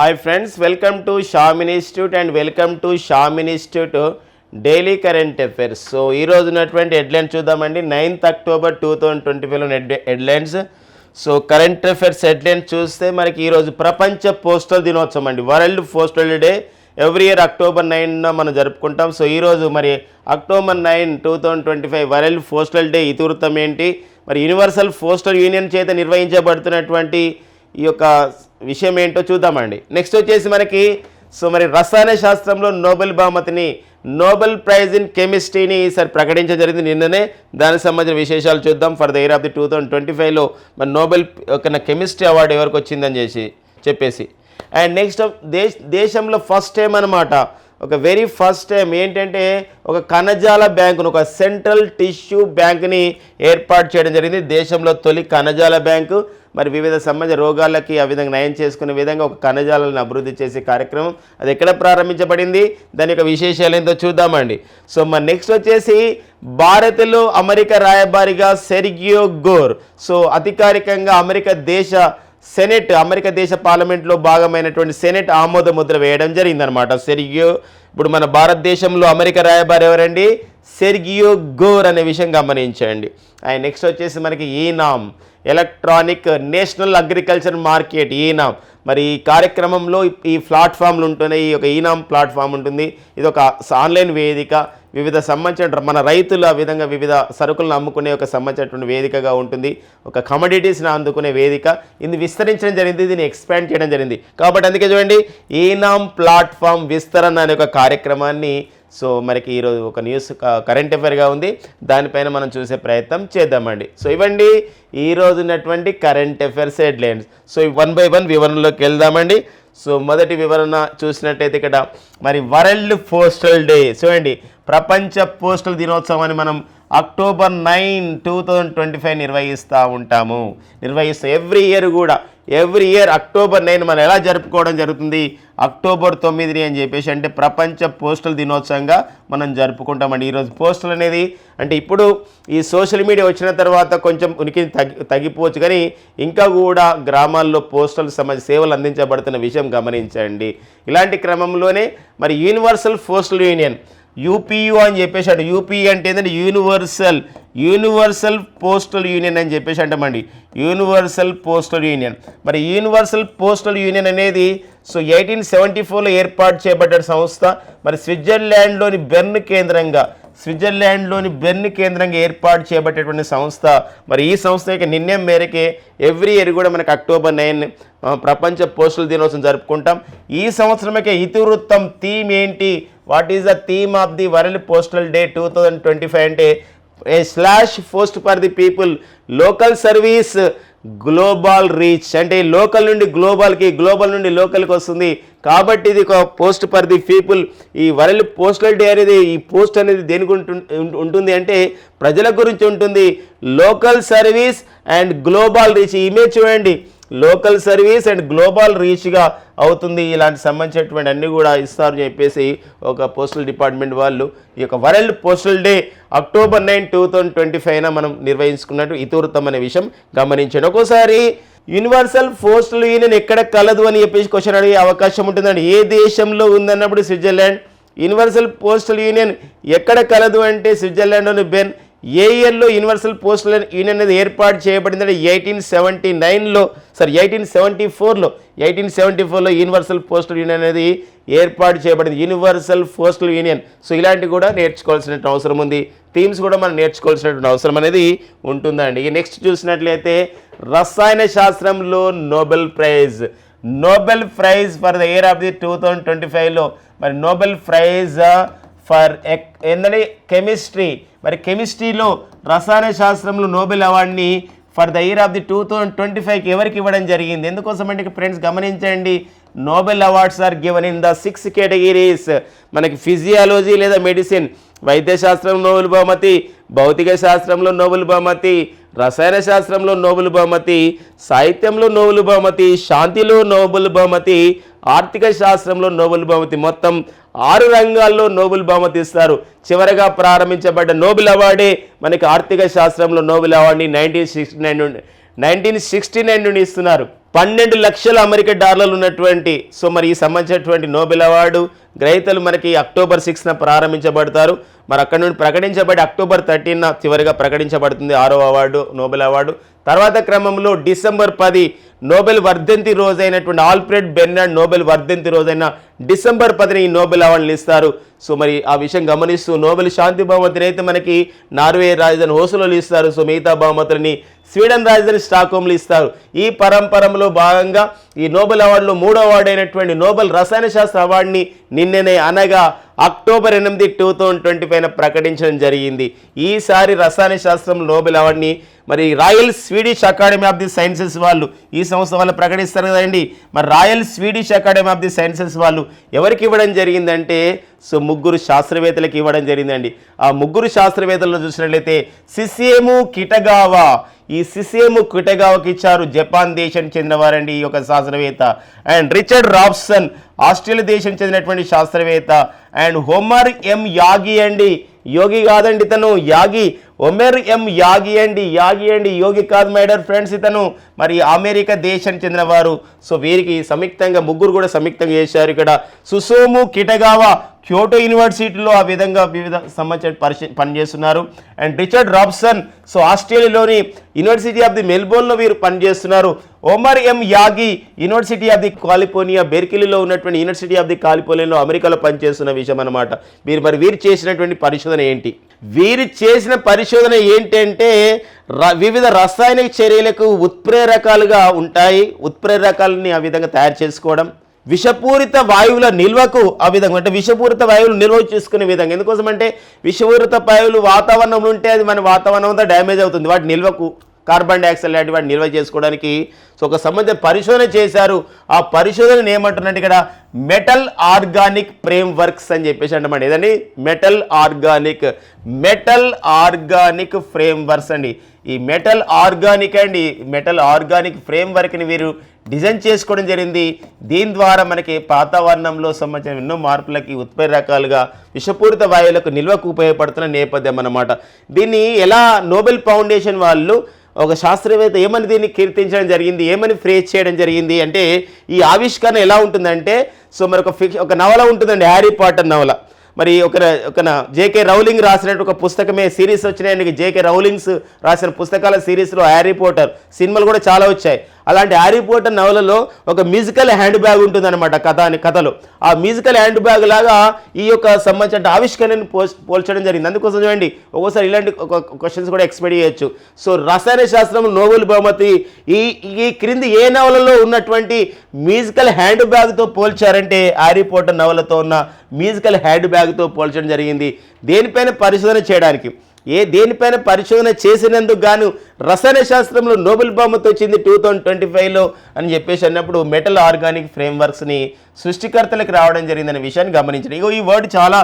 Hi friends welcome to Shamin institute and welcome to Shamin institute daily current affairs so ఈ ఉన్నటువంటి headlines చూద్దామండి. Ninth October two thousand twenty ఫైవ్లో headlines so current affairs headlines చూస్తే మనకి ఈరోజు ప్రపంచ postal దినోత్సవం అండి. World postal day every year October నైన్న మనం జరుపుకుంటాం. సో ఈరోజు మరి October nine two thousand twenty five world postal day ఇతివృత్తం ఏంటి? మరి యూనివర్సల్ పోస్టల్ యూనియన్ చేత నిర్వహించబడుతున్నటువంటి ఈ యొక్క విషయం ఏంటో చూద్దామండి. నెక్స్ట్ వచ్చేసి మనకి సో మరి రసాయన శాస్త్రంలో నోబెల్ బహుమతిని నోబెల్ ప్రైజ్ ఇన్ కెమిస్ట్రీని ఈసారి ప్రకటించడం జరిగింది నిన్ననే. దానికి సంబంధించిన విశేషాలు చూద్దాం. For the year of the two thousand twenty ఫైవ్లో మరి నోబెల్ ఒక కెమిస్ట్రీ అవార్డు ఎవరికి వచ్చిందని చేసి చెప్పేసి. అండ్ నెక్స్ట్ దేశ దేశంలో ఫస్ట్ టైం అనమాట ఒక వెరీ ఫస్ట్ టైం ఏంటంటే ఒక కణజాల బ్యాంకును ఒక సెంట్రల్ టిష్యూ బ్యాంక్ని ఏర్పాటు చేయడం జరిగింది. దేశంలో తొలి కణజాల బ్యాంకు మరి వివిధ సంబంధ రోగాలకి ఆ విధంగా నయం చేసుకునే విధంగా ఒక కణజాలను అభివృద్ధి చేసే కార్యక్రమం అది ఎక్కడ ప్రారంభించబడింది? దాని యొక్క విశేషాలు ఏంటో చూద్దామండి. సో మరి నెక్స్ట్ వచ్చేసి భారత్లో అమెరికా రాయబారిగా సెర్గియో గోర్. సో అధికారికంగా అమెరికా దేశ సెనెట్ అమెరికా దేశ పార్లమెంట్లో భాగమైనటువంటి సెనెట్ ఆమోద ముద్ర వేయడం జరిగిందనమాట సెర్గియో ఇప్పుడు మన భారతదేశంలో అమెరికా రాయబారి ఎవరండి? సెర్గియో గోర్ అనే విషయం గమనించండి. అండ్ నెక్స్ట్ వచ్చేసి మనకి eNAM electronic national agriculture market eNAM మరి ఈ కార్యక్రమంలో ఈ ప్లాట్ఫామ్లు ఉంటున్నాయి ఈ యొక్క ఈనామ్ ప్లాట్ఫామ్ ఉంటుంది. ఇది ఒక ఆన్లైన్ వేదిక వివిధ సంబంధించిన మన రైతులు ఆ విధంగా వివిధ సరుకులను అమ్ముకునే ఒక సంబంధించినటువంటి వేదికగా ఉంటుంది. ఒక కమోడిటీస్ని అందుకునే వేదిక. ఇది విస్తరించడం జరిగింది దీన్ని ఎక్స్పాండ్ చేయడం జరిగింది. కాబట్టి అందుకే చూడండి ఈనామ్ ప్లాట్ఫామ్ విస్తరణ అనే ఒక కార్యక్రమాన్ని సో మనకి ఈరోజు ఒక న్యూస్ కరెంట్ అఫైర్గా ఉంది. దానిపైన మనం చూసే ప్రయత్నం చేద్దామండి. సో ఇవ్వండి ఈ ఉన్నటువంటి current affairs headlines so one by one వివరణలోకి వెళ్దామండి. సో మొదటి వివరణ చూసినట్టయితే ఇక్కడ మరి వరల్డ్ పోస్టల్ డే. చూడండి ప్రపంచ పోస్టల్ దినోత్సవాన్ని మనం October nine two thousand twenty five నిర్వహిస్తూ ఉంటాము. నిర్వహిస్తాం ఎవ్రీ ఇయర్ కూడా ఎవ్రీ ఇయర్ అక్టోబర్ నైన్ మనం ఎలా జరుపుకోవడం జరుగుతుంది? అక్టోబర్ తొమ్మిదిని అని చెప్పేసి అంటే ప్రపంచ పోస్టల్ దినోత్సవంగా మనం జరుపుకుంటామండి. ఈరోజు పోస్టల్ అనేది అంటే ఇప్పుడు ఈ సోషల్ మీడియా వచ్చిన తర్వాత కొంచెం ఉనికి తగ్గి తగ్గిపోవచ్చు కానీ ఇంకా కూడా గ్రామాల్లో పోస్టల్ సమాజ సేవలు అందించబడుతున్న విషయం గమనించండి. ఇలాంటి క్రమంలోనే మరి యూనివర్సల్ పోస్టల్ యూనియన్ యూపీయూ అని చెప్పేసి అంటే యూపీ అంటే ఏంటంటే యూనివర్సల్ యూనివర్సల్ పోస్టల్ యూనియన్ అని చెప్పేసి అంటామండి. Universal postal union. మరి యూనివర్సల్ పోస్టల్ యూనియన్ అనేది సో ఎయిటీన్ సెవెంటీ ఫోర్లో ఏర్పాటు చేయబడ్డ సంస్థ. మరి స్విట్జర్లాండ్లోని బెర్న్ కేంద్రంగా స్విట్జర్లాండ్లోని బెర్న్ కేంద్రంగా ఏర్పాటు చేయబడేటువంటి సంస్థ. మరి ఈ సంస్థ యొక్క నిర్ణయం మేరకే ఎవ్రీ ఇయర్ కూడా మనకి అక్టోబర్ నైన్ ప్రపంచ పోస్టల్ దినోత్సవం జరుపుకుంటాం. ఈ సంవత్సరం యొక్క ఇతివృత్తం థీమ్ ఏంటి? What is the theme of the world postal day two thousand twenty five అంటే a slash post for the people local service global reach. అంటే లోకల్ నుండి గ్లోబల్కి గ్లోబల్ నుండి లోకల్కి వస్తుంది. కాబట్టి ఇది ఒక పోస్ట్ ఫర్ ది పీపుల్. ఈ వరల్డ్ పోస్టల్ డే అనేది ఈ పోస్ట్ అనేది దేనికి ఉంటు- ఉంటుంది అంటే ప్రజల గురించి ఉంటుంది. Local service and global reach. ఈ ఇమేజ్ చూడండి. లోకల్ సర్వీస్ అండ్ గ్లోబల్ రీచ్గా అవుతుంది. ఇలాంటి సంబంధించినటువంటి అన్నీ కూడా ఇస్తారు అని చెప్పేసి ఒక పోస్టల్ డిపార్ట్మెంట్ వాళ్ళు ఈ యొక్క world postal day October nine two thousand twenty ఫైవ్న మనం నిర్వహించుకున్నట్టు ఇతివృత్తం అనే విషయం గమనించండి. ఒక్కోసారి యూనివర్సల్ పోస్టల్ యూనియన్ ఎక్కడ కలదు అని చెప్పేసి క్వశ్చన్ అడిగే అవకాశం ఉంటుందండి. ఏ దేశంలో ఉందన్నప్పుడు స్విట్జర్లాండ్ యూనివర్సల్ పోస్టల్ యూనియన్ ఎక్కడ కలదు అంటే స్విట్జర్లాండ్లోని బెన్ ఏఎల్లో యూనివర్సల్ పోస్టల్ యూనియన్ అనేది ఏర్పాటు చేయబడిందంటే ఎయిటీన్ సెవెంటీ నైన్లో సారీ ఎయిటీన్ సెవెంటీ ఫోర్లో ఎయిటీన్ సెవెంటీ ఫోర్లో యూనివర్సల్ పోస్టల్ యూనియన్ అనేది ఏర్పాటు చేయబడింది. యూనివర్సల్ పోస్టల్ యూనియన్ సో ఇలాంటివి కూడా నేర్చుకోవాల్సిన అవసరం ఉంది. థీమ్స్ కూడా మనం నేర్చుకోవాల్సినటువంటి అవసరం అనేది ఉంటుందండి. ఇక నెక్స్ట్ చూసినట్లయితే రసాయన శాస్త్రంలో Nobel prize Nobel prize for the year of the two thousand twenty ఫైవ్లో మరి నోబెల్ ప్రైజ్ ఫర్ ఎక్ ఏంటంటే కెమిస్ట్రీ. మరి కెమిస్ట్రీలో రసాయన శాస్త్రంలో నోబెల్ అవార్డుని for the year of the two thousand twenty ఫైవ్కి ఎవరికి ఇవ్వడం జరిగింది? ఎందుకోసం అంటే ఫ్రెండ్స్ గమనించండి. Nobel awards are given in the six categories. మనకి ఫిజియాలజీ లేదా మెడిసిన్ వైద్యశాస్త్రం నోబెల్ బహుమతి భౌతిక శాస్త్రంలో నోబెల్ బహుమతి రసాయన శాస్త్రంలో నోబెల్ బహుమతి సాహిత్యంలో నోబెల్ బహుమతి శాంతిలో నోబెల్ బహుమతి ఆర్థిక శాస్త్రంలో నోబెల్ బహుమతి మొత్తం ఆరు రంగాల్లో నోబెల్ బహుమతి ఇస్తారు. చివరగా ప్రారంభించబడ్డ నోబెల్ అవార్డే మనకి ఆర్థిక శాస్త్రంలో నోబెల్ అవార్డుని నైన్టీన్ సిక్స్టీ నైన్ నుండి నైన్టీన్ సిక్స్టీ నైన్ నుండి ఇస్తున్నారు. పన్నెండు లక్షల అమెరికా డాలర్లు ఉన్నటువంటి సో మరి ఈ సంబంధించినటువంటి నోబెల్ అవార్డు గ్రహీతలు మనకి అక్టోబర్ సిక్స్న ప్రారంభించబడతారు. మరి అక్కడ నుండి ప్రకటించబడి అక్టోబర్ థర్టీన్న చివరిగా ప్రకటించబడుతుంది ఆరో అవార్డు నోబెల్ అవార్డు. తర్వాత క్రమంలో డిసెంబర్ పది నోబెల్ వర్ధంతి రోజైనటువంటి ఆల్ఫ్రెడ్ బెర్నాడ్ నోబెల్ వర్ధంతి రోజైన డిసెంబర్ పదిని ఈ నోబెల్ అవార్డులు ఇస్తారు. సో మరి ఆ విషయం గమనిస్తూ నోబెల్ శాంతి బహుమతిని అయితే మనకి నార్వే రాజధాని హోసలోలు ఇస్తారు సో మిగతా బహుమతులని స్వీడన్ రాజధాని స్టాక్హోమ్లు ఇస్తారు. ఈ పరంపరలో భాగంగా ఈ నోబెల్ అవార్డులో మూడో అవార్డు అయినటువంటి నోబెల్ రసాయన శాస్త్ర అవార్డుని నిన్ననే అనగా అక్టోబర్ ఎనిమిది టూ థౌజండ్ ట్వంటీ పైన ప్రకటించడం జరిగింది. ఈసారి రసాయన శాస్త్రం నోబెల్ అవార్డుని మరి royal Swedish academy of the sciences వాళ్ళు ఈ సంస్థ వాళ్ళు ప్రకటిస్తారు కదండి. మరి royal Swedish academy of the sciences వాళ్ళు ఎవరికి ఇవ్వడం జరిగిందంటే సో ముగ్గురు శాస్త్రవేత్తలకు ఇవ్వడం జరిగిందండి. ఆ ముగ్గురు శాస్త్రవేత్తలను చూసినట్లయితే సిసిఎము కిటగావా ఈ సిసిఎము కిటగావాకి ఇచ్చారు జపాన్ దేశానికి చెందినవారండి ఈ యొక్క శాస్త్రవేత్త. అండ్ రిచర్డ్ రాబ్సన్ ఆస్ట్రేలియా దేశం చెందినటువంటి శాస్త్రవేత్త. అండ్ హోమర్ ఎం యాగి అండి యోగి కాదండి ఇతను యాగి. ఒమెర్ ఎం యాగి అండి యాగి అండి. యోగి కాదు మేడర్ ఫ్రెండ్స్ ఇతను మరి అమెరికా దేశానికి చెందినవారు. సో వీరికి సంయుక్తంగా ముగ్గురు కూడా సంయుక్తంగా చేశారు ఇక్కడ. సుసోము కిటగావా క్యోటో యూనివర్సిటీలో ఆ విధంగా వివిధ సంబంధించిన పరిశీ పనిచేస్తున్నారు. అండ్ రిచర్డ్ రాబ్సన్ సో ఆస్ట్రేలియాలోని యూనివర్సిటీ ఆఫ్ ది మెల్బోర్న్లో వీరు పనిచేస్తున్నారు. Omar M Yaghi university of the California బెర్కిలీలో ఉన్నటువంటి యూనివర్సిటీ ఆఫ్ ది కాలిఫోర్నియాలో అమెరికాలో పనిచేస్తున్న విషయం అనమాట మీరు మరి వీరు చేసినటువంటి పరిశోధన ఏంటి? వీరు చేసిన పరిశోధన ఏంటంటే ర- వివిధ రసాయనిక చర్యలకు ఉత్ప్రేరకాలుగా ఉంటాయి. ఉత్ప్రేరకాలని ఆ విధంగా తయారు చేసుకోవడం విషపూరిత వాయువుల నిల్వకు ఆ విధంగా అంటే విషపూరిత వాయువులు నిల్వ చేసుకునే విధంగా. ఎందుకోసం అంటే విషపూరిత వాయువులు వాతావరణంలో ఉంటే అది మన వాతావరణం అంతా డ్యామేజ్ అవుతుంది. వాటి నిల్వకు కార్బన్ డైఆక్సైడ్ లాంటి వాటిని నిల్వ చేసుకోవడానికి. సో ఒక సంబంధిత పరిశోధన చేశారు. ఆ పరిశోధన ఏమంటున్నట్టు ఇక్కడ మెటల్ ఆర్గానిక్ ఫ్రేమ్ వర్క్స్ అని చెప్పేసి అంటమాట ఏదండి? Metal organic metal organic frameworks అండి. ఈ మెటల్ ఆర్గానిక్ అండి. మెటల్ ఆర్గానిక్ ఫ్రేమ్ వర్క్ని వీరు డిజైన్ చేసుకోవడం జరిగింది. దీని ద్వారా మనకి వాతావరణంలో సంబంధించిన ఎన్నో మార్పులకి ఉత్పత్తి రకాలుగా విషపూరిత వాయువులకు నిల్వకు ఉపయోగపడుతున్న నేపథ్యం అన్నమాట. దీన్ని ఎలా నోబెల్ ఫౌండేషన్ వాళ్ళు ఒక శాస్త్రవేత్త ఏమని దీన్ని కీర్తించడం జరిగింది? ఏమని ఫ్రేజ్ చేయడం జరిగింది? అంటే ఈ ఆవిష్కరణ ఎలా ఉంటుందంటే సో మరి ఒక ఫిక్ ఒక నవల ఉంటుందండి హ్యారీ పాటర్ నవల. మరి ఒక ఒక జేకే రౌలింగ్ రాసినట్టు ఒక పుస్తకమే సిరీస్ వచ్చినాయండి జేకే రౌలింగ్స్ రాసిన పుస్తకాల సిరీస్లో హ్యారీ పోటర్ సినిమాలు కూడా చాలా వచ్చాయి. అలాంటి హ్యారీ పోటర్ నవలలో ఒక మ్యూజికల్ హ్యాండ్ బ్యాగ్ ఉంటుందన్నమాట కథ అని కథలో. ఆ మ్యూజికల్ హ్యాండ్ బ్యాగ్ లాగా ఈ యొక్క సంబంధించిన ఆవిష్కరణను పోల్ పోల్చడం జరిగింది. అందుకోసం చూడండి ఒక్కోసారి ఇలాంటి క్వశ్చన్స్ కూడా ఎక్స్పెక్ట్ చేయొచ్చు. సో రసాయన శాస్త్రం నోబెల్ బహుమతి ఈ ఈ క్రింది ఏ నవలలో ఉన్నటువంటి మ్యూజికల్ హ్యాండ్ బ్యాగ్తో పోల్చారంటే హ్యారీ పోటర్ నవలతో ఉన్న మ్యూజికల్ హ్యాండ్ బ్యాగ్తో పోల్చడం జరిగింది. దేనిపైన పరిశోధన చేయడానికి? ఏ దేనిపైన పరిశోధన చేసినందుకు గాను రసాయన శాస్త్రంలో నోబెల్ బహుమతి వచ్చింది టూ థౌజండ్ ట్వంటీ ఫైవ్లో అని చెప్పేసి అన్నప్పుడు మెటల్ ఆర్గానిక్ ఫ్రేమ్ వర్క్స్ని సృష్టికర్తలకు రావడం జరిగిందనే విషయాన్ని గమనించండి. ఇగో ఈ వర్డ్ చాలా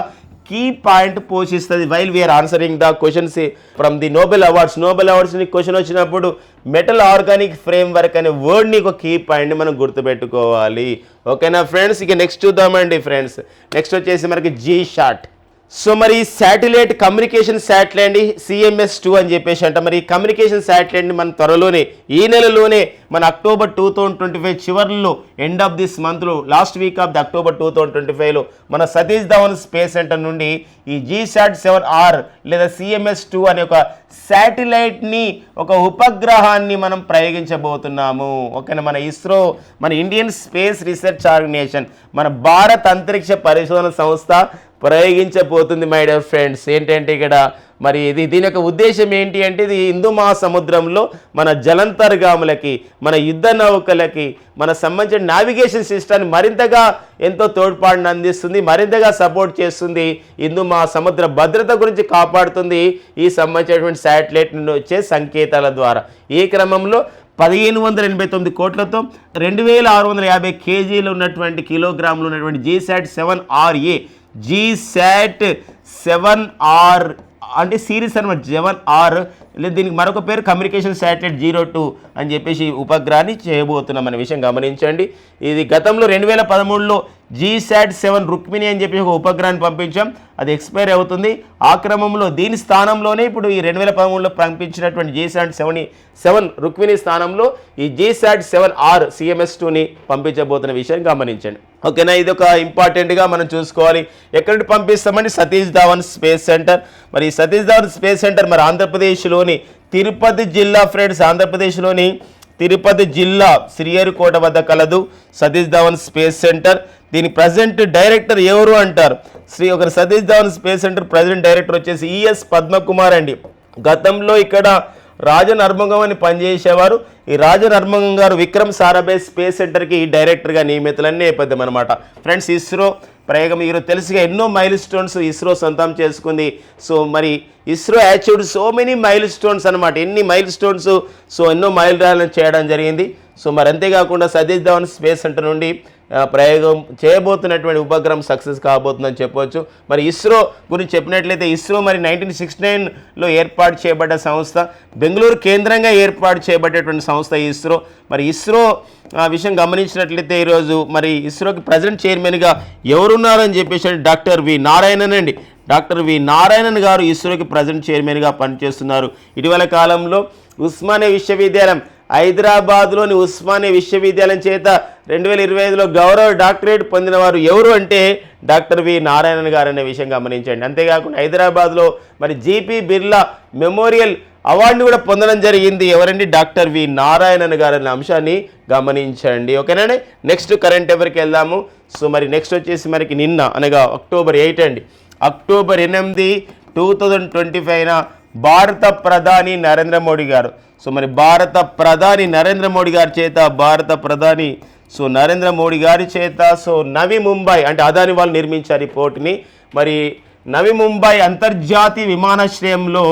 కీ పాయింట్ పోషిస్తుంది while we are answering the questions from the Nobel awards Nobel అవార్డ్స్ని క్వశ్చన్ వచ్చినప్పుడు మెటల్ ఆర్గానిక్ ఫ్రేమ్ వర్క్ అనే వర్డ్ని ఒక కీ పాయింట్ మనం గుర్తుపెట్టుకోవాలి. ఓకేనా ఫ్రెండ్స్ ఇక నెక్స్ట్ చూద్దామండి ఫ్రెండ్స్ నెక్స్ట్ వచ్చేసి మనకి జీ షాట్ సో మరి satellite communication satellite CMS two అని చెప్పేసి అంట మరి కమ్యూనికేషన్ శాటిలైట్ని మన త్వరలోనే ఈ నెలలోనే మన October two thousand twenty five చివరిలో ఎండ్ ఆఫ్ దిస్ మంత్లో last week of the October two thousand twenty ఫైవ్లో మన సతీష్ ధవన్ స్పేస్ సెంటర్ నుండి ఈ జీశాట్ సెవెన్ ఆర్ లేదా సిఎంఎస్ టూ అనే ఒక శాటిలైట్ని ఒక ఉపగ్రహాన్ని మనం ప్రయోగించబోతున్నాము. ఓకేనా? మన ఇస్రో మన ఇండియన్ స్పేస్ రీసెర్చ్ ఆర్గనైజేషన్ మన భారత్ అంతరిక్ష పరిశోధన సంస్థ ప్రయోగించబోతుంది మై డియర్ ఫ్రెండ్స్ ఏంటంటే ఇక్కడ మరి ఇది దీని యొక్క ఉద్దేశం ఏంటి అంటే ఇది హిందూ మహాసముద్రంలో మన జలంతర్గాములకి మన యుద్ధ నౌకలకి మన సంబంధించిన నావిగేషన్ సిస్టాన్ని మరింతగా ఎంతో తోడ్పాటును అందిస్తుంది మరింతగా సపోర్ట్ చేస్తుంది హిందూ మహాసముద్ర భద్రత గురించి కాపాడుతుంది ఈ సంబంధించినటువంటి శాటిలైట్ నుండి వచ్చే సంకేతాల ద్వారా. ఈ క్రమంలో పదిహేను వందల ఎనభై తొమ్మిది కోట్లతో రెండు వేల ఆరు వందల యాభై కేజీలు ఉన్నటువంటి కిలోగ్రాములు ఉన్నటువంటి జీసాట్ సెవెన్ ఆర్ఏ జీశాట్ సెవెన్ ఆర్ అంటే సిరీస్ అనమాట సెవెన్ ఆర్. లేదా దీనికి మరొక పేరు కమ్యూనికేషన్ శాటిలైట్ జీరో టూ అని చెప్పేసి ఉపగ్రహాన్ని చేయబోతున్నాం అనే విషయం గమనించండి. ఇది గతంలో రెండు వేల పదమూడులో జీశాట్ సెవెన్ రుక్మిణి అని చెప్పి ఒక ఉపగ్రహాన్ని పంపించాం. అది ఎక్స్పైర్ అవుతుంది. ఆ క్రమంలో దీని స్థానంలోనే ఇప్పుడు ఈ రెండు వేల పదమూడులో పంపించినటువంటి జీశాట్ సెవెన్ సెవెన్ రుక్మిణి స్థానంలో ఈ జీశాట్ సెవెన్ ఆర్ సిఎంఎస్ టూని పంపించబోతున్న విషయాన్ని గమనించండి. ఓకేనా? ఇది ఒక ఇంపార్టెంట్గా మనం చూసుకోవాలి. ఎక్కడికి పంపిస్తామండి? Satish Dhawan space centre. మరి ఈ సతీష్ ధావన్ స్పేస్ సెంటర్ మరి ఆంధ్రప్రదేశ్లోని తిరుపతి జిల్లా ఫ్రెండ్స్ ఆంధ్రప్రదేశ్లోని తిరుపతి జిల్లా శ్రీహరికోట వద్ద కలదు సతీష్ ధవన్ స్పేస్ సెంటర్. దీని ప్రజెంట్ డైరెక్టర్ ఎవరు అంటారు? శ్రీ ఒక Satish Dhawan space centre present director వచ్చేసి ఈఎస్ పద్మకుమార్ అండి. గతంలో ఇక్కడ రాజనర్మగం అని పనిచేసేవారు. ఈ రాజనర్మగం గారు విక్రమ్ సారాభాయ్ స్పేస్ సెంటర్కి డైరెక్టర్గా నియమితులన్నీ నేపథ్యం అనమాట ఫ్రెండ్స్ ఇస్రో ప్రయోగం ఈరోజు తెలుసుగా ఎన్నో మైల్ స్టోన్స్ ఇస్రో సొంతం చేసుకుంది. సో మరి ISRO achieved so many milestones అనమాట ఎన్ని మైల్ స్టోన్స్ సో ఎన్నో మైల్ రాళ్ళని చేయడం జరిగింది. సో మరి అంతేకాకుండా సతీష్ ధవన్ స్పేస్ సెంటర్ నుండి ప్రయోగం చేయబోతున్నటువంటి ఉపగ్రహం సక్సెస్ కాబోతుందని చెప్పవచ్చు మరి ఇస్రో గురించి చెప్పినట్లయితే ఇస్రో మరి నైన్టీన్ సిక్స్టీ నైన్లో ఏర్పాటు చేయబడ్డ సంస్థ బెంగళూరు కేంద్రంగా ఏర్పాటు చేయబడ్డటువంటి సంస్థ ఇస్రో. మరి ఇస్రో ఆ విషయం గమనించినట్లయితే ఈరోజు మరి ఇస్రోకి ప్రజెంట్ చైర్మన్గా ఎవరున్నారని చెప్పేసి డాక్టర్ వి నారాయణన్ అండి. డాక్టర్ వి నారాయణన్ గారు ఇస్రోకి ప్రజెంట్ చైర్మన్గా పనిచేస్తున్నారు. ఇటీవల కాలంలో ఉస్మానియా విశ్వవిద్యాలయం హైదరాబాద్లోని ఉస్మానియా విశ్వవిద్యాలయం చేత రెండు వేల ఇరవై ఐదులో గౌరవ డాక్టరేట్ పొందిన వారు ఎవరు అంటే డాక్టర్ వి. నారాయణన్ గారు అనే విషయం గమనించండి. అంతేకాకుండా హైదరాబాద్లో మరి జీపీ బిర్లా మెమోరియల్ అవార్డుని కూడా పొందడం జరిగింది. ఎవరండి? Doctor V. నారాయణన్ గారు అనే అంశాన్ని గమనించండి. ఓకేనండి? నెక్స్ట్ కరెంట్ ఎవరికి వెళ్దాము. సో మరి నెక్స్ట్ వచ్చేసి మనకి నిన్న అనగా అక్టోబర్ ఎయిట్ అండి. అక్టోబర్ ఎనిమిది టూ థౌజండ్ ట్వంటీ ఫైవ్న భారత ప్రధాని నరేంద్ర మోడీ గారు సో మరి భారత ప్రధాని నరేంద్ర మోడీ గారి చేత భారత ప్రధాని సో నరేంద్ర మోడీ గారి చేత సో నవి ముంబై అంటే అదాని వాళ్ళు నిర్మించారు ఈ పోర్టుని మరి నవి ముంబై అంతర్జాతీయ విమానాశ్రయంలో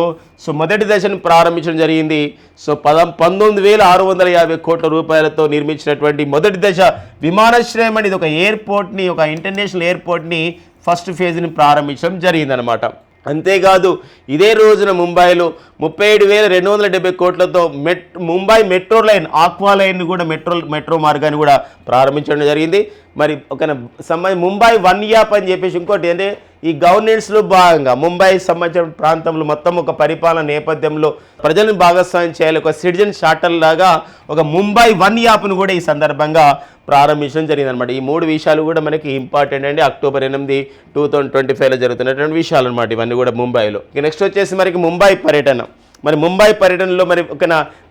సో మొదటి దశను ప్రారంభించడం జరిగింది. సో పద పంతొమ్మిది వేల ఆరు వందల యాభై కోట్ల రూపాయలతో నిర్మించినటువంటి మొదటి దశ విమానాశ్రయం అనేది ఒక ఎయిర్పోర్ట్ని ఒక ఇంటర్నేషనల్ ఎయిర్పోర్ట్ని ఫస్ట్ ఫేజ్ని ప్రారంభించడం జరిగిందనమాట అంతేకాదు ఇదే రోజున ముంబైలో ముప్పై ఏడు వేల రెండు వందల డెబ్బై కోట్లతో మెట్ Mumbai metro line aqua line కూడా మెట్రో మెట్రో మార్గాన్ని కూడా ప్రారంభించడం జరిగింది. మరి ఒక సంబంధ ముంబై వన్ యాప్ అని చెప్పేసి ఇంకోటి అంటే ఈ గవర్నెన్స్లో భాగంగా ముంబై సంబంధించిన ప్రాంతంలో మొత్తం ఒక పరిపాలన నేపథ్యంలో ప్రజలను భాగస్వామ్యం చేయాలి. ఒక సిటిజన్ షార్టర్ లాగా ఒక ముంబై వన్ యాప్ను కూడా ఈ సందర్భంగా ప్రారంభించడం జరిగింది అనమాట ఈ మూడు విషయాలు కూడా మనకి ఇంపార్టెంట్ అండి. అక్టోబర్ ఎనిమిది టూ థౌజండ్ ట్వంటీ ఫైవ్లో జరుగుతున్నటువంటి విషయాలు అనమాట ఇవన్నీ కూడా ముంబైలో. నెక్స్ట్ వచ్చేసి మనకి ముంబై పర్యటన. మరి ముంబై పర్యటనలో మరి ఒక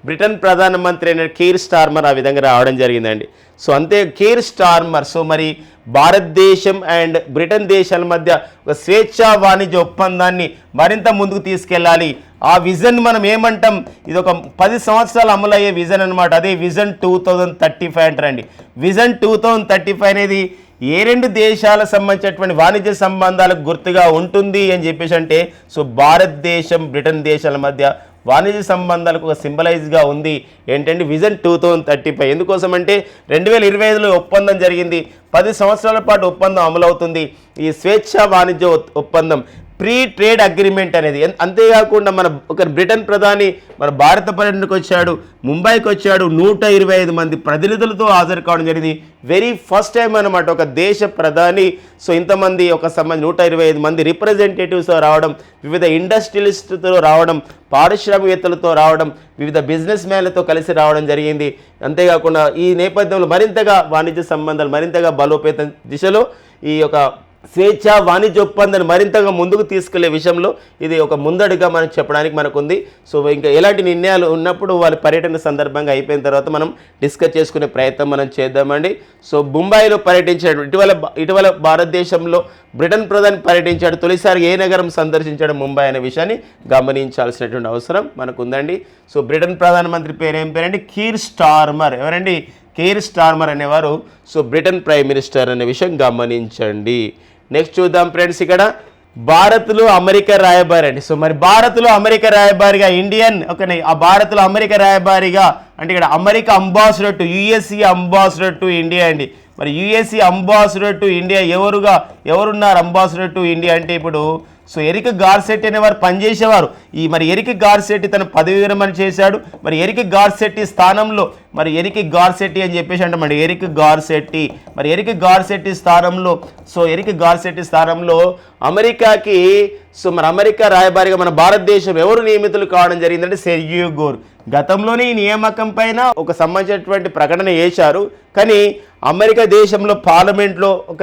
బ్రిటన్ ప్రధానమంత్రి అయిన కేర్ స్టార్మర్ ఆ విధంగా రావడం జరిగిందండి. సో అంతే కేర్ స్టార్మర్ సో మరి భారతదేశం అండ్ బ్రిటన్ దేశాల మధ్య ఒక స్వేచ్ఛా వాణిజ్య ఒప్పందాన్ని మరింత ముందుకు తీసుకెళ్ళాలి. ఆ విజన్ మనం ఏమంటాం? ఇది ఒక పది సంవత్సరాలు అమలయ్యే విజన్ అనమాట అదే vision two thousand thirty five అంటారండి. Vision two thousand thirty five అనేది ఏ రెండు దేశాలకు సంబంధించినటువంటి వాణిజ్య సంబంధాలకు గుర్తుగా ఉంటుంది అని చెప్పేసి అంటే సో భారతదేశం బ్రిటన్ దేశాల మధ్య వాణిజ్య సంబంధాలకు ఒక సింబలైజ్గా ఉంది. ఏంటంటే vision two thousand thirty five. ఎందుకోసం అంటే రెండు వేల ఇరవై ఐదులో ఒప్పందం జరిగింది. పది సంవత్సరాల పాటు ఒప్పందం అమలవుతుంది. ఈ స్వేచ్ఛ వాణిజ్య ఒప్పందం. ప్రీ ట్రేడ్ అగ్రిమెంట్ అనేది అంతేకాకుండా మన ఒక బ్రిటన్ ప్రధాని మన భారత పర్యటనకు వచ్చాడు ముంబైకి వచ్చాడు నూట ఇరవై ఐదు మంది ప్రతినిధులతో హాజరు కావడం జరిగింది. వెరీ ఫస్ట్ టైం అనమాట ఒక దేశ ప్రధాని. సో ఇంతమంది ఒక సంబంధి నూట ఇరవై ఐదు మంది రిప్రజెంటేటివ్స్ రావడం వివిధ ఇండస్ట్రియలిస్టులతో రావడం పారిశ్రామికవేత్తలతో రావడం వివిధ బిజినెస్ మ్యాన్లతో కలిసి రావడం జరిగింది. అంతేకాకుండా ఈ నేపథ్యంలో మరింతగా వాణిజ్య సంబంధాలు మరింతగా బలోపేతం దిశలో ఈ యొక్క స్వేచ్ఛ వాణిజ్య ఒప్పందాన్ని మరింతగా ముందుకు తీసుకెళ్ళే విషయంలో ఇది ఒక ముందడుగా మనం చెప్పడానికి మనకు ఉంది సో ఇంకా ఎలాంటి నిర్ణయాలు ఉన్నప్పుడు వాళ్ళ పర్యటన సందర్భంగా అయిపోయిన తర్వాత మనం డిస్కస్ చేసుకునే ప్రయత్నం మనం చేద్దామండి. సో ముంబైలో పర్యటించాడు. ఇటీవల ఇటీవల భారతదేశంలో బ్రిటన్ ప్రధాని పర్యటించాడు. తొలిసారి ఏ నగరం సందర్శించాడు ముంబై అనే విషయాన్ని గమనించాల్సినటువంటి అవసరం మనకు ఉందండి సో బ్రిటన్ ప్రధానమంత్రి పేరు ఏం పేరండి? Keir Starmer. ఎవరండి? కీర్ స్టార్మర్ అనేవారు. సో బ్రిటన్ ప్రైమ్ మినిస్టర్ అనే విషయం గమనించండి. నెక్స్ట్ చూద్దాం ఫ్రెండ్స్ ఇక్కడ. భారత్లో అమెరికా రాయబారి అండి. సో మరి భారత్లో అమెరికా రాయబారిగా ఇండియన్ ఒక ఆ భారత్లో అమెరికా రాయబారిగా అంటే ఇక్కడ America ambassador to USC ambassador to India అండి. మరి యుఎస్సి అంబాసిడర్ టు ఇండియా ఎవరుగా ఎవరున్నారు అంబాసిడర్ టు ఇండియా అంటే ఇప్పుడు సో ఎరిక్ గార్సెట్టి అనేవారు పనిచేసేవారు. ఈ మరి ఎరిక్ గార్సెట్టి తన పదవి విరమణ చేశాడు. మరి ఎరిక్ గార్సెట్టి స్థానంలో మరి ఎరిక్ గార్సెట్టి అని చెప్పేసి అంటామండి ఎరిక్ గార్సెట్టి మరి ఎరిక్ గార్సెట్టి స్థానంలో సో ఎరిక్ గార్సెట్టి స్థానంలో అమెరికాకి సో మరి అమెరికా రాయబారిగా మన భారతదేశం ఎవరు నియమితులు కావడం జరిగిందంటే సెర్గియో గోర్. గతంలోనే ఈ నియామకం పైన ఒక సంబంధించినటువంటి ప్రకటన చేశారు. కానీ అమెరికా దేశంలో పార్లమెంట్లో ఒక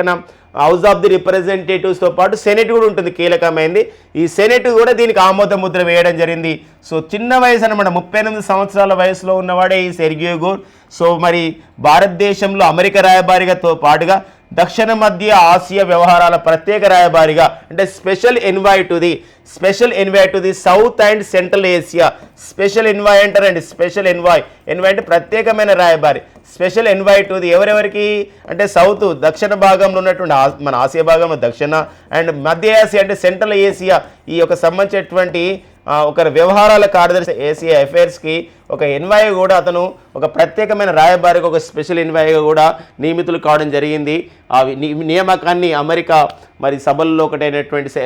హౌస్ ఆఫ్ ది రిప్రజెంటేటివ్స్తో పాటు సెనెట్ కూడా ఉంటుంది కీలకమైంది. ఈ సెనెట్ కూడా దీనికి ఆమోద ముద్ర వేయడం జరిగింది. సో చిన్న వయసు అనమాట ముప్పై ఎనిమిది సంవత్సరాల వయసులో ఉన్నవాడే ఈ సెర్గియో గోర్. సో మరి భారతదేశంలో అమెరికా రాయబారిగాతో పాటుగా దక్షిణ మధ్య ఆసియా వ్యవహారాల ప్రత్యేక రాయబారిగా అంటే special envoy to the special envoy to the south and central Asia. Special envoy అంటారండి స్పెషల్ ఎన్వాయ్. ఎన్వాయ్ అంటే ప్రత్యేకమైన రాయబారి. స్పెషల్ ఎన్వాయ్ టు ది ఎవరెవరికి? అంటే సౌత్ దక్షిణ భాగంలో ఉన్నటువంటి ఆ- మన ఆసియా భాగంలో దక్షిణ అండ్ మధ్య ఆసియా అంటే సెంట్రల్ ఏసియా. ఈ యొక్క సంబంధించినటువంటి ఒక వ్యవహారాల కార్యదర్శి ఏసియా అఫైర్స్కి ఒక ఎన్వాయి కూడా అతను ఒక ప్రత్యేకమైన రాయబారికి ఒక స్పెషల్ ఎన్వాయిగా కూడా నియమితులు కావడం జరిగింది. ఆ ని- నియామకాన్ని అమెరికా మరి సభల్లో ఒకటైనటువంటి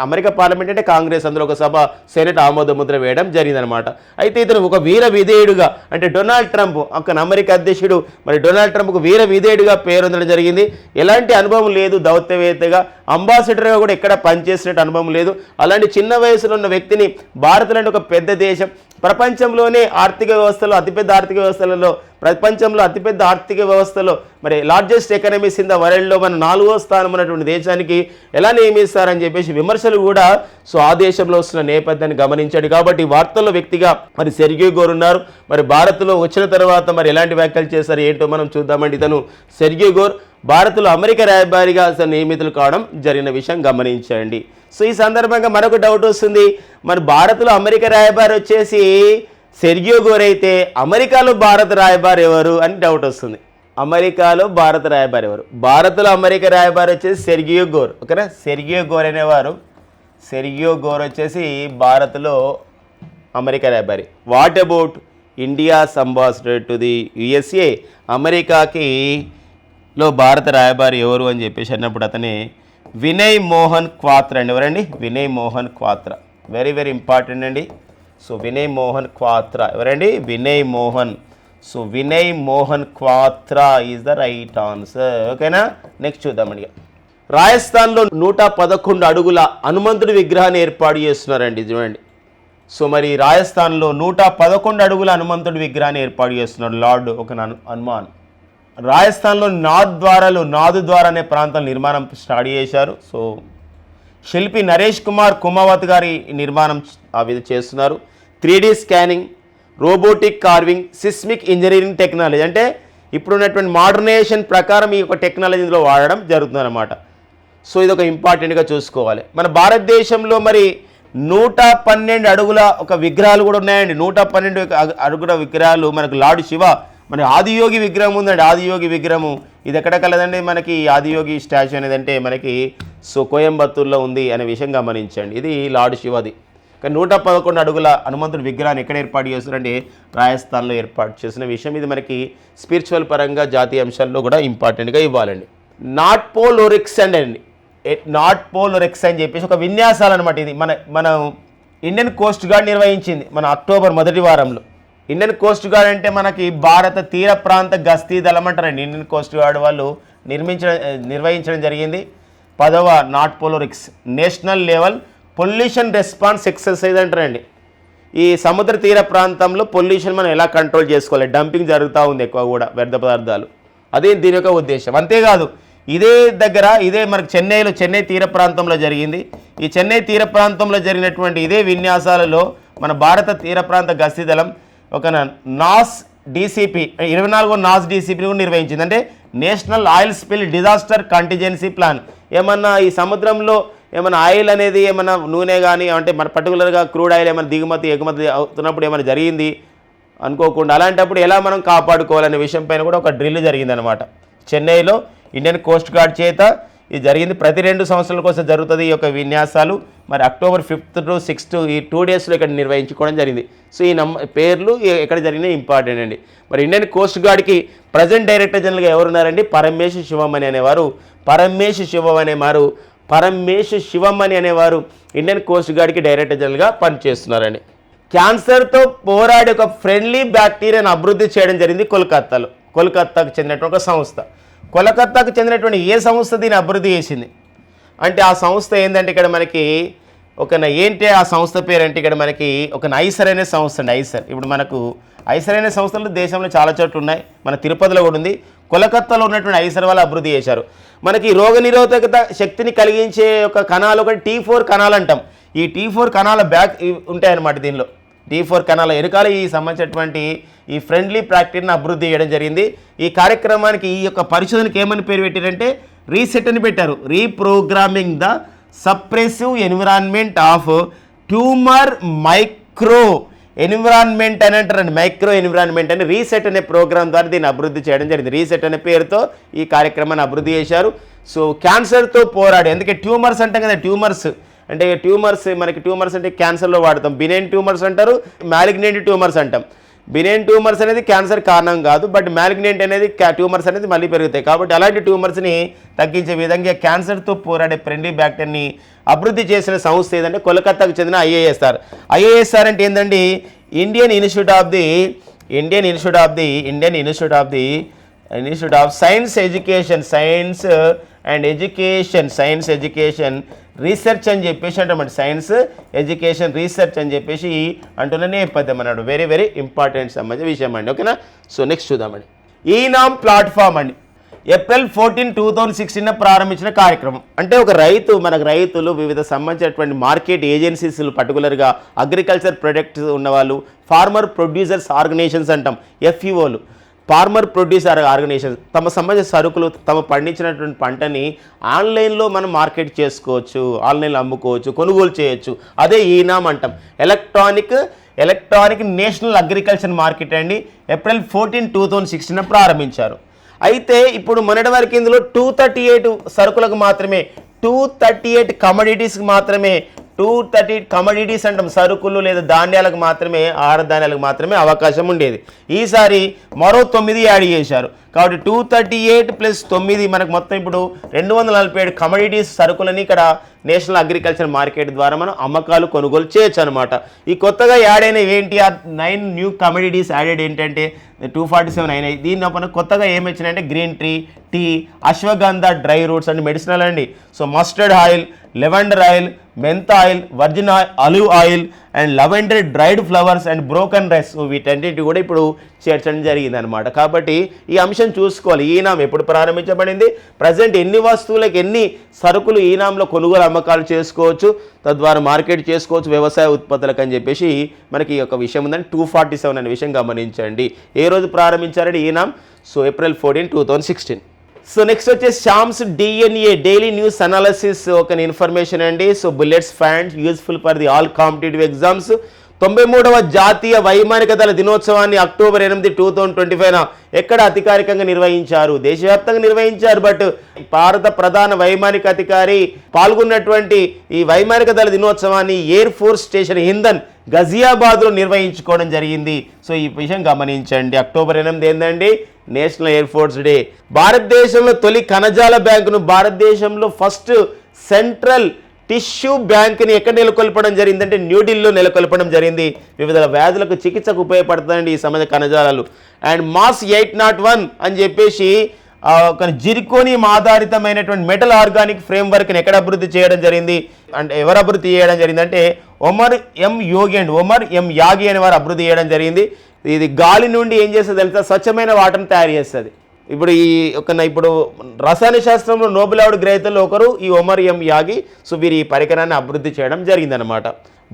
అమెరికా పార్లమెంట్ అంటే కాంగ్రెస్ అందులో ఒక సభ సెనెట్ ఆమోద ముద్ర వేయడం జరిగిందనమాట అయితే ఇతను ఒక వీర విధేయుడుగా అంటే డొనాల్డ్ ట్రంప్ ఒక అమెరికా అధ్యక్షుడు మరి డొనాల్డ్ ట్రంప్కు వీర విధేయుడిగా పేరొందడం జరిగింది. ఎలాంటి అనుభవం లేదు దౌత్యవేత్తగా అంబాసిడర్గా కూడా ఎక్కడ పనిచేసినట్టు అనుభవం లేదు. అలాంటి చిన్న వయసులో ఉన్న వ్యక్తిని భారత్ లాంటి ఒక పెద్ద దేశం ప్రపంచంలోనే ఆర్థిక వ్యవస్థలో అతిపెద్ద ఆర్థిక వ్యవస్థలలో ప్రపంచంలో అతిపెద్ద ఆర్థిక వ్యవస్థలో మరి లార్జెస్ట్ ఎకనమీస్ ఇన్ ద వరల్డ్లో మన నాలుగో స్థానం ఉన్నటువంటి దేశానికి ఎలా నియమిస్తారని చెప్పేసి విమర్శలు కూడా సో ఆ దేశంలో వస్తున్న నేపథ్యాన్ని గమనించాడు. కాబట్టి వార్తల్లో వ్యక్తిగా మరి సెర్గియో గోర్ ఉన్నారు. మరి భారత్లో వచ్చిన తర్వాత మరి ఎలాంటి వ్యాఖ్యలు చేశారు ఏంటో మనం చూద్దామండి. ఇతను సెర్గియో గోర్ భారత్లో అమెరికా రాయబారిగా అసలు నియమితులు కావడం జరిగిన విషయం గమనించండి. సో ఈ సందర్భంగా మరొక డౌట్ వస్తుంది. మరి భారత్లో అమెరికా రాయబారి వచ్చేసి సెర్గియో గోర్ అయితే అమెరికాలో భారత రాయబారి ఎవరు అని డౌట్ వస్తుంది. అమెరికాలో భారత రాయబారి ఎవరు? భారత్లో అమెరికా రాయబారి వచ్చేసి సెర్గియో గోర్. ఓకేనా? సెర్గియో గోర్ అనేవారు. సెర్గియో గోర్ వచ్చేసి భారత్లో అమెరికా రాయబారి. What about India's ambassador to the USA అమెరికాకి లో భారత రాయబారి ఎవరు అని చెప్పేసి అన్నప్పుడు అతనే వినయ్ మోహన్ క్వాత్ర అండి. ఎవరండి? Vinay Mohan Kwatra. Very very important అండి. సో వినయ్ మోహన్ క్వాత్రా ఎవరండి? Vinay Mohan so Vinay Mohan Kwatra is the right answer ఓకేనా నెక్స్ట్ చూద్దామండి రాజస్థాన్లో నూట పదకొండు అడుగుల హనుమంతుడి విగ్రహాన్ని ఏర్పాటు చేస్తున్నారండి చూడండి. సో మరి రాజస్థాన్లో నూట పదకొండు అడుగుల హనుమంతుడి విగ్రహాన్ని ఏర్పాటు చేస్తున్నాడు లార్డ్ ఒక హనుమాన్. రాజస్థాన్లో నాథ్ ద్వారాలు నాదు ద్వారా అనే ప్రాంతం నిర్మాణం స్టార్ట్ చేశారు. సో శిల్పి నరేష్ కుమార్ కుమావత్ గారి నిర్మాణం ఆ విధి చేస్తున్నారు. Three scanning robotic carving seismic engineering technology. అంటే ఇప్పుడున్నటువంటి మోడర్నైజేషన్ ప్రకారం ఈ యొక్క టెక్నాలజీ ఇందులో వాడడం జరుగుతుందన్నమాట. సో ఇది ఒక ఇంపార్టెంట్గా చూసుకోవాలి. మన భారతదేశంలో మరి నూట పన్నెండు అడుగుల ఒక విగ్రహాలు కూడా ఉన్నాయండి. నూట పన్నెండు అడుగుల విగ్రహాలు మనకు లార్డ్ శివ మన ఆదియోగి విగ్రహం ఉందండి. ఆదియోగి విగ్రహము. ఇది ఎక్కడ కలదండి? మనకి ఈ ఆదియోగి స్టాచ్యూ అనేది అంటే మనకి సో కోయంబత్తూర్లో ఉంది అనే విషయం గమనించండి. ఇది లార్డ్ శివది. కానీ నూట పదకొండు అడుగుల హనుమంతుడి విగ్రహాన్ని ఎక్కడ ఏర్పాటు చేస్తారంటే రాజస్థాన్లో ఏర్పాటు చేసిన విషయం. ఇది మనకి స్పిరిచువల్ పరంగా జాతీయ అంశాల్లో కూడా ఇంపార్టెంట్గా ఇవ్వాలండి. నాట్ పోలోరిక్స్ అండి నాట్ పోలోరిక్స్ అని చెప్పేసి ఒక విన్యాసాలు అనమాట ఇది. మన మన ఇండియన్ కోస్ట్ గార్డ్ నిర్వహించింది మన అక్టోబర్ మొదటి వారంలో. ఇండియన్ కోస్ట్ గార్డ్ అంటే మనకి భారత తీర ప్రాంత గస్తీ దళం అంటారండి. ఇండియన్ కోస్ట్ గార్డ్ వాళ్ళు నిర్మించడం నిర్వహించడం జరిగింది. పదవ NATPOLREX national level pollution response exercise అంటారండి. ఈ సముద్ర తీర ప్రాంతంలో పొల్యూషన్ మనం ఎలా కంట్రోల్ చేసుకోవాలి? డంపింగ్ జరుగుతూ ఉంది ఎక్కువ కూడా వ్యర్థ పదార్థాలు. అదే దీని యొక్క ఉద్దేశం. అంతేకాదు ఇదే దగ్గర ఇదే మనకు చెన్నైలో చెన్నై తీర ప్రాంతంలో జరిగింది. ఈ చెన్నై తీర ప్రాంతంలో జరిగినటువంటి ఇదే విన్యాసాలలో మన భారత తీర ప్రాంత గస్తీదళం ఒక నాస్ డీసీపీ ఇరవై నాలుగో నాస్ డీసీపీ కూడా నిర్వహించింది. అంటే national oil spill disaster contingency plan. ఏమన్నా ఈ సముద్రంలో ఏమైనా ఆయిల్ అనేది ఏమైనా నూనె కానీ అంటే మన పర్టికులర్గా క్రూడ్ ఆయిల్ ఏమైనా దిగుమతి ఎగుమతి అవుతున్నప్పుడు ఏమైనా జరిగింది అనుకోకుండా అలాంటప్పుడు ఎలా మనం కాపాడుకోవాలనే విషయం పైన కూడా ఒక డ్రిల్ జరిగిందనమాట చెన్నైలో ఇండియన్ కోస్ట్ గార్డ్ చేత ఇది జరిగింది. ప్రతి రెండు సంవత్సరాల కోసం జరుగుతుంది ఈ యొక్క విన్యాసాలు. మరి అక్టోబర్ ఫిఫ్త్ టు సిక్స్త్ ఈ టూ డేస్లో ఇక్కడ నిర్వహించుకోవడం జరిగింది. సో ఈ నమ్మ పేర్లు ఎక్కడ జరిగినాయి ఇంపార్టెంట్ అండి. మరి ఇండియన్ కోస్ట్ గార్డ్కి ప్రజెంట్ డైరెక్టర్ జనరల్గా ఎవరున్నారండి? పరమేశ్ శివం అని అనేవారు. పరమేశ్ శివం అనేవారు. పరమేశ్ శివమణి అనేవారు ఇండియన్ కోస్ట్ గార్డ్కి డైరెక్టర్ జనరల్గా పనిచేస్తున్నారండి క్యాన్సర్తో పోరాడే ఒక ఫ్రెండ్లీ బ్యాక్టీరియాను అభివృద్ధి చేయడం జరిగింది కోల్కత్తాలో. కోల్కత్తాకు చెందినటువంటి ఒక సంస్థ. కోల్కత్తాకు చెందినటువంటి ఏ సంస్థ దీన్ని అభివృద్ధి చేసింది? అంటే ఆ సంస్థ ఏంటంటే ఇక్కడ మనకి ఒక ఏంటి ఆ సంస్థ పేరు అంటే ఇక్కడ మనకి ఒక నైసర్ అనే సంస్థ అండి ఐసర్ ఇప్పుడు మనకు ఐసరైన సంస్థలు దేశంలో చాలా చోట్ల ఉన్నాయి. మన తిరుపతిలో కూడా ఉంది. కొలకత్తాలో ఉన్నటువంటి ఐసర్ వాళ్ళు అభివృద్ధి చేశారు. మనకి రోగ నిరోధకత శక్తిని కలిగించే ఒక కణాలు ఒకటి టీ ఫోర్ కణాలు అంటాం. ఈ టీ ఫోర్ కణాల బ్యాక్ ఉంటాయన్నమాట దీనిలో. టీ ఫోర్ కణాల ఎరుకాల ఈ సంబంధించినటువంటి ఈ ఫ్రెండ్లీ ప్రాక్టీని అభివృద్ధి చేయడం జరిగింది. ఈ కార్యక్రమానికి ఈ యొక్క పరిశోధనకి ఏమని పేరు పెట్టారంటే రీసెట్ అని పెట్టారు. Reprogramming the suppressive environment of tumour micro environment అని అంటారండి. మైక్రో ఎన్విరాన్మెంట్ అని రీసెట్ అనే ప్రోగ్రామ్ ద్వారా దీన్ని అభివృద్ధి చేయడం జరిగింది. రీసెట్ అనే పేరుతో ఈ కార్యక్రమాన్ని అభివృద్ధి చేశారు. సో క్యాన్సర్తో పోరాడు ఎందుకంటే ట్యూమర్స్ అంటాం కదా ట్యూమర్స్. అంటే ట్యూమర్స్ మనకి ట్యూమర్స్ అంటే క్యాన్సర్లో వాడతాం. బినైన్ ట్యూమర్స్ అంటారు మ్యాలిగ్నెంట్ ట్యూమర్స్ అంటాం. బినేన్ ట్యూమర్స్ అనేది క్యాన్సర్ కారణం కాదు బట్ మ్యాలిగ్నెంట్ అనేది ట్యూమర్స్ అనేది మళ్ళీ పెరుగుతాయి. కాబట్టి అలాంటి ట్యూమర్స్ని తగ్గించే విధంగా క్యాన్సర్తో పోరాడే ఫ్రెండ్లీ బ్యాక్టర్ని అభివృద్ధి చేసిన సంస్థ ఏదంటే కోలకత్తాకు చెందిన ఐఏఎస్ఆర్ ఐఏఎస్ఆర్ అంటే ఏంటండి Indian institute of the Indian institute of the Indian institute of the institute of science education science and education science education research అని చెప్పేసి అంటామండి. సైన్స్ ఎడ్యుకేషన్ రీసెర్చ్ అని చెప్పేసి అంటున్న నేపథ్యం అన్నాడు వెరీ వెరీ ఇంపార్టెంట్ సంబంధించిన విషయం అండి. ఓకేనా సో నెక్స్ట్ చూద్దామండి. ఈనామ్ ప్లాట్ఫామ్ అండి. April fourteen two thousand sixteen ప్రారంభించిన కార్యక్రమం. అంటే ఒక రైతు మనకు రైతులు వివిధ సంబంధించినటువంటి మార్కెట్ ఏజెన్సీస్ పర్టికులర్గా అగ్రికల్చర్ ప్రొడక్ట్స్ ఉన్నవాళ్ళు ఫార్మర్ ప్రొడ్యూసర్స్ ఆర్గనైజేషన్స్ అంటాం ఎఫ్ఈఓలు ఫార్మర్ ప్రొడ్యూసర్ ఆర్గనైజేషన్ తమ సంబంధించిన సరుకులు తమ పండించినటువంటి పంటని ఆన్లైన్లో మనం మార్కెట్ చేసుకోవచ్చు ఆన్లైన్లో అమ్ముకోవచ్చు కొనుగోలు చేయొచ్చు. అదే ఈనామ్ అంటాం. Electronic electronic national agriculture market అండి. April fourteen two thousand sixteen ప్రారంభించారు. అయితే ఇప్పుడు మొన్నటి వరకు ఇందులో టూ థర్టీ ఎయిట్ సరుకులకు మాత్రమే టూ థర్టీ ఎయిట్ కమోడిటీస్కి మాత్రమే టూ థర్టీ కమోడిటీస్ అంటాం సరుకులు లేదా ధాన్యాలకు మాత్రమే ఆహార ధాన్యాలకు మాత్రమే అవకాశం ఉండేది. ఈసారి మరో తొమ్మిది యాడ్ చేశారు. కాబట్టి టూ థర్టీ ఎయిట్ ప్లస్ తొమ్మిది మనకు మొత్తం ఇప్పుడు రెండు వందల నలభై ఏడు కమోడిటీస్ సరుకులని ఇక్కడ నేషనల్ అగ్రికల్చర్ మార్కెట్ ద్వారా మనం అమ్మకాలు కొనుగోలు చేయొచ్చు అనమాట ఈ కొత్తగా యాడ్ అయిన ఏంటి? ఆ నైన్ న్యూ కమోడిటీస్ యాడెడ్ ఏంటంటే టూ ఫార్టీ సెవెన్ అయినాయి. దీని మనకు కొత్తగా ఏమి వచ్చినాయంటే green tea tea ashwagandha dry roots and medicinal అండి. So mustard oil lavender oil mentha oil virgin oil oil and lavender dried flowers and broken rice వీటన్నిటి కూడా ఇప్పుడు చేర్చడం జరిగింది అనమాట కాబట్టి ఈ అంశం చూసుకోవాలి. ఈనాం ఎప్పుడు ప్రారంభించబడింది? ప్రజెంట్ ఎన్ని వస్తువులకు ఎన్ని సరుకులు ఈనాంలో కొనుగోలు అమ్మకాలు చేసుకోవచ్చు? తద్వారా మార్కెట్ చేసుకోవచ్చు వ్యవసాయ ఉత్పత్తులకు అని చెప్పేసి మనకి ఈ యొక్క విషయం ఉందని టూ ఫార్టీ సెవెన్ అనే విషయం గమనించండి. ఏ రోజు ప్రారంభించారండి eNAM so April fourteen two thousand sixteen so next వచ్చేసి Sam's DNA daily news analysis ఒక ఇన్ఫర్మేషన్ అండి. So bullets found useful for the all competitive exams తొంభై మూడవ జాతీయ వైమానిక దళ దినోత్సవాన్ని అక్టోబర్ ఎనిమిది టూ థౌజండ్ ట్వంటీ ఫైవ్న ఎక్కడ అధికారికంగా నిర్వహించారు? దేశవ్యాప్తంగా నిర్వహించారు బట్ భారత ప్రధాన వైమానిక అధికారి పాల్గొన్నటువంటి ఈ వైమానిక దళ దినోత్సవాన్ని ఎయిర్ ఫోర్స్ స్టేషన్ హిందన్ గజియాబాద్లో నిర్వహించుకోవడం జరిగింది. సో ఈ విషయం గమనించండి. అక్టోబర్ ఎనిమిది ఏంటండి నేషనల్ ఎయిర్ ఫోర్స్ డే. భారతదేశంలో తొలి కణజాల బ్యాంకును భారతదేశంలో ఫస్ట్ సెంట్రల్ టిష్యూ బ్యాంక్ని ఎక్కడ నెలకొల్పడం జరిగిందంటే న్యూఢిల్లీలో నెలకొల్పడం జరిగింది. వివిధ వ్యాధులకు చికిత్సకు ఉపయోగపడుతుందండి ఈ సంబంధ కణజాలాలు. And mass eight not one అని చెప్పేసి ఒక జిర్కోనియం ఆధారితమైనటువంటి మెటల్ ఆర్గానిక్ ఫ్రేమ్వర్క్ని ఎక్కడ అభివృద్ధి చేయడం జరిగింది? అంటే ఎవరు అభివృద్ధి చేయడం జరిగింది అంటే Omar M Yaghi and Omar M Yaghi అనే వారు అభివృద్ధి చేయడం జరిగింది. ఇది గాలి నుండి ఏం చేస్తుంది తెలుసా? స్వచ్ఛమైన వాటర్ని తయారు చేస్తుంది. ఇప్పుడు ఈ ఒక ఇప్పుడు రసాయన శాస్త్రంలో నోబెల్ అవార్డు గ్రహీతల్లో ఒకరు ఈ ఒమర్ ఎం యాగి. సో వీరు ఈ పరికరాన్ని అభివృద్ధి చేయడం జరిగిందనమాట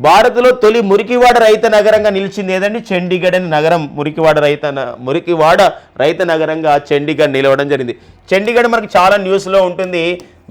భారత్లో తొలి మురికివాడ రైత నగరంగా నిలిచింది ఏదండి? చండీగఢ్ అనే నగరం మురికివాడ రైత మురికివాడ రైత నగరంగా చండీగఢ్ నిలవడం జరిగింది. చండీగఢ్ మనకు చాలా న్యూస్లో ఉంటుంది.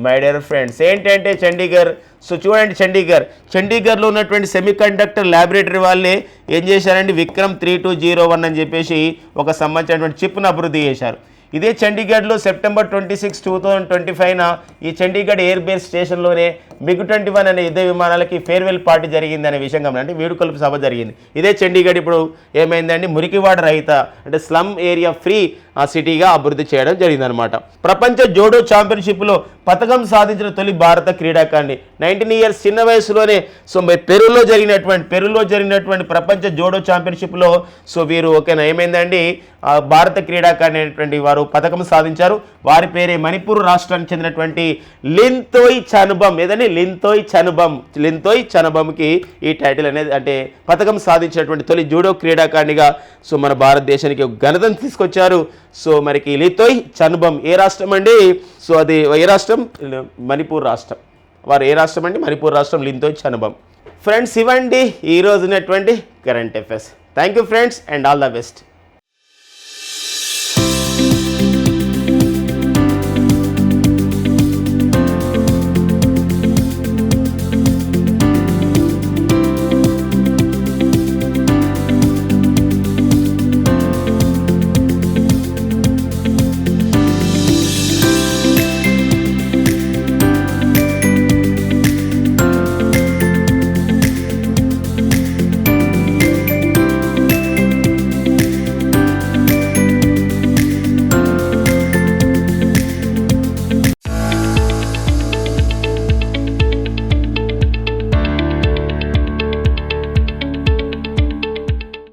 మై డియర్ ఫ్రెండ్స్ ఏంటంటే చండీగఢ్? సో చూడండి చండీగఢ్. చండీగఢ్లో ఉన్నటువంటి సెమీ కండక్టర్ ల్యాబొరేటరీ వాళ్ళే ఏం చేశారంటే Vikram three two zero one అని చెప్పేసి ఒక సంబంధించినటువంటి చిప్ను అభివృద్ధి చేశారు. ఇదే చండీగఢ్లో September twenty six two thousand twenty ఫైవ్న ఈ చండీగఢ్ ఎయిర్ బేస్ స్టేషన్లోనే మిగ్ ట్వంటీ వన్ అనే యుద్ధ విమానాలకి ఫేర్వెల్ పార్టీ జరిగింది అనే విషయం గమనండి అంటే సభ జరిగింది. ఇదే చండీగఢ్ ఇప్పుడు ఏమైందండి? మురికివాడ రహిత అంటే స్లమ్ ఏరియా ఫ్రీ సిటీగా అభివృద్ధి చేయడం జరిగిందనమాట ప్రపంచ జోడో ఛాంపియన్షిప్లో పథకం సాధించిన తొలి భారత క్రీడాకారిణి నైన్టీన్ ఇయర్స్ చిన్న వయసులోనే సో మరి పెరులో జరిగినటువంటి పెరులో జరిగినటువంటి ప్రపంచ జోడో ఛాంపియన్షిప్లో సో వీరు ఓకేనా ఏమైందండి? భారత క్రీడాకారిణి అయినటువంటి వారు పథకం సాధించారు. వారి పేరే మణిపూర్ రాష్ట్రానికి చెందినటువంటి లింతోయ్ చనుబం ఏదండి? లింతోయ్ చనుబం లింతోయ్ చనుబంకి ఈ టైటిల్ అనేది అంటే పథకం సాధించినటువంటి తొలి జూడో క్రీడాకారిణిగా సో మన భారతదేశానికి ఘనతను తీసుకొచ్చారు. సో మరికి లితోయ్ చనుబం ఏ రాష్ట్రం అండి? సో అది ఏ రాష్ట్రం? మణిపూర్ రాష్ట్రం. వారు ఏ రాష్ట్రం అండి? మణిపూర్ రాష్ట్రం లింతోయ్ చనుబం ఫ్రెండ్స్ ఇవ్వండి. ఈ రోజునటువంటి current affairs. Thank you friends and all the best.